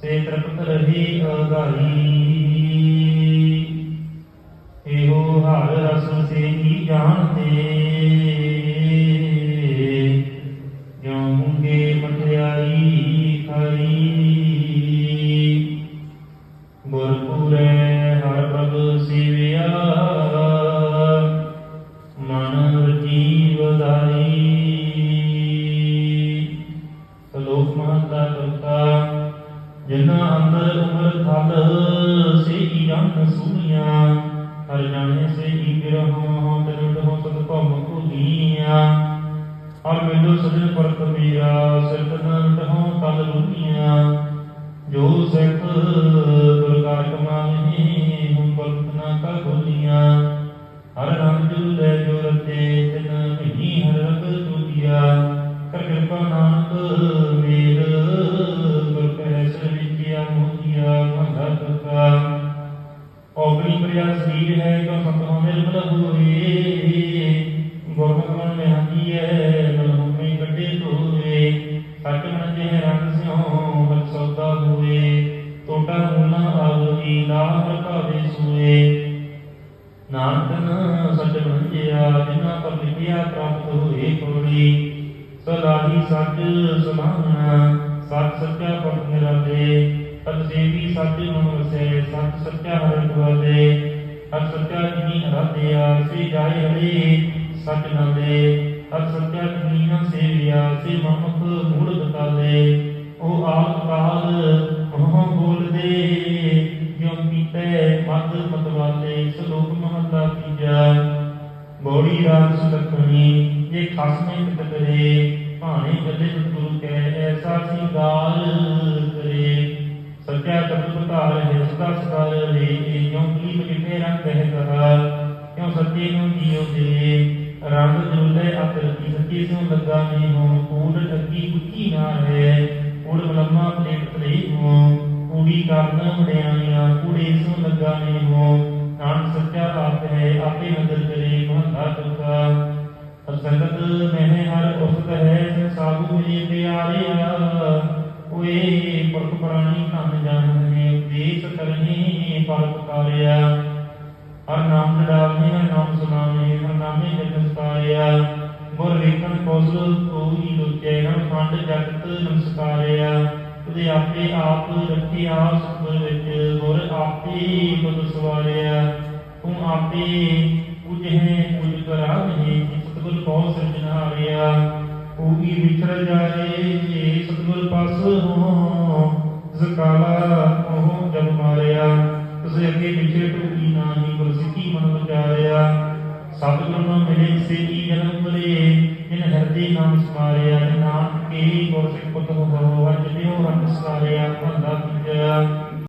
ਸੇ ਤ੍ਰਿਪਤ ਰਹੀ ਅਗਾਈ ਉਮਰ ਥਲ ਸੇ ਰੰਗ ਸੂਈਆਂ ਹਰ ਜਾਣੇ ਸੇ ਹੀ ਬਿਰਹੋਂ ਤਰਿੰਦ ਹੋ ਸਤ ਭਮ ਭੁਲੀਆਂ ਹਰ ਮਿਲੋ ਸਜਣ ਪਰਤ ਮੀਰਾ ਸਿਰਤ ਨੰਦ ਹੋ ਤਲ ਰੁਨੀਆਂ ਜੋ ਸਿੱਖ ਦੁਰਕਾਰ ਕਮਾਨੇ ਹਮ ਬਲਤ ਕਾ ਭੁਲੀਆਂ ਹਰ ਰੰਗ ਜੁ ਲੈ ਜੋ ਰਤੇ ਤਿਨ ਮਹੀ ਹਰ ਰੰਗ ਤੁਲਿਆ ਕਰ ਕਿਰਪਾ ਨਾਨਕ ਔਗਣੀ ਪ੍ਰਿਆ ਸਰੀਰ ਹੈ ਜੋ ਸੰਤੋਂ ਨਿਰਮਲ ਹੋਏ ਗੁਰਮੁਖ ਮਨ में ਹੰਦੀ ਹੈ ਮਨ ਹੁਮੇ ਕੱਢੇ ਧੋਏ ਸੱਚ ਮਨ ਜੇ ਰੰਗ ਸਿਉ ਹਰ ਸੌਦਾ ਹੋਏ। ਟੋਟਾ ਮੂਲਾ ਆਗਈ ਨਾਮ ਰਖਾਵੇ ਸੂਏ। ਨਾਨਕਨ ਸੱਚ ਮੰਜਿਆ ਜਿਨਾ ਪਰ ਲਿਖਿਆ ਪ੍ਰਾਪਤ ਹੋਏ ਕੋੜੀ ਸਲਾਹੀ ਸੱਚ ਸਲਾਹਣਾ, ਸੱਚ ਸੱਚਾ ਪਟ ਨਿਰਾਲੇ। ਤਦ ਸੇਵੀ ਸੱਚ ਮਨ ਵਸੈ ਸੱਚਾ ਜਿਨੀ ਸੇ ਜਾਏ ਹਰੇ। ਸੱਚ ਨਾਲੇ ਹਰ ਸੱਚਾ ਜਿਨੀ ਸੇਵਿਆ ਸੇ ਮਨੁਖ ਮੂੜ ਬਤਾਲੇ ਉਹ ਆਪ ਕਾਲ ਮੋਹ ਬੋਲਦੇ, ਜਿਉ ਪੀਤੇ ਮਦ ਮਤਵਾਲੇ ਸ਼ਲੋਕ ਮਹਲਾ ਤੀਜਾ ਬੋੜੀ ਰਾਗ ਸੁਲਖਣੀ, ਜੇ ਖਸਮੇ ਕਤਰੇ ਭਾਣੇ ਗੱਲੇ ਗੁਰੂ ਸੱਚਾ ਤਤਵ ਧਾਰ ਹੈ ਸਦਾ ਸਦਾ ਰੇ ਜਿਉ ਕੀ ਬਜੇ ਰੰਗ ਕਹਿ ਕਹਾ ਕਿਉ ਸੱਚੇ ਨੂੰ ਜੀਉ ਦੇ ਰੰਗ ਜੁਲੇ ਅਤਰ ਕੀ ਸੱਚੀ ਸੋ ਲੱਗਾ ਨਹੀਂ ਹੋ ਕੂੜ ਠੱਗੀ ਕੁੱਚੀ ਨਾ ਹੈ ਕੂੜ ਮਲਮਾ ਪਲੇਟ ਤਲੇ ਹੋ ਕੂੜੀ ਕਰਨ ਮੜਿਆਈਆਂ ਕੂੜੇ ਸੋ ਲੱਗਾ ਨਹੀਂ ਹੋ ਨਾਨਕ ਸੱਚਾ ਆਪ ਹੈ ਆਪੇ ਨਦਰ ਕਰੇ ਮਹੰਦਾ ਤੁਕਾ ਹਰ ਸੰਗਤ ਮਹਿ ਹਰ ਉਸਤ ਹੈ ਸਾਧੂ ਮਿਲੇ ਪਿਆਰਿਆ ਓਏ ਕਰਨੀ ਪਰ ਪੁਕਾਰਿਆ ਹਰ ਨਾਮ ਲੜਾਵੇ ਹਰ ਨਾਮ ਸੁਣਾਵੇ ਹਰ ਨਾਮੇ ਜਨ ਸਤਾਰਿਆ। ਗੁਰ ਵੇਖਣ ਕੌਸਲ ਕੋਈ ਲੋਚੈ, ਹਰ ਖੰਡ ਜਗਤ ਨਮਸਕਾਰਿਆ। ਉਹਦੇ ਆਪੇ ਆਪ ਰੱਖਿਆ ਸੁਖ ਵਿੱਚ ਗੁਰ ਆਪੇ ਬਦ ਸਵਾਰਿਆ। ਤੂੰ ਆਪੇ ਪੁਜਹਿ ਪੁਜ ਕਰਾਵੇ ਸਤਿਗੁਰ ਕੋ ਸਿਰਜਣਹਾਰਿਆ ਕੋਈ ਵਿਚਰ ਜਾਏ ਸਤਿਗੁਰ ਪਾਸ ਹੋ ਨੂੰ ਜਨਮ ਮਰੇ ਜਿਨ ਹਿਰਦੇ ਨਾਮ ਸਮਾਰਿਆ ਨਾਮ ਕੇ ਗੁਰ ਸਿੱਖ ਪੁੱਤ ਹੋ ਹਰ ਜਿਉ ਹਰ ਸਮਾਰਿਆ ਭੰਦਾ ਪਿਆ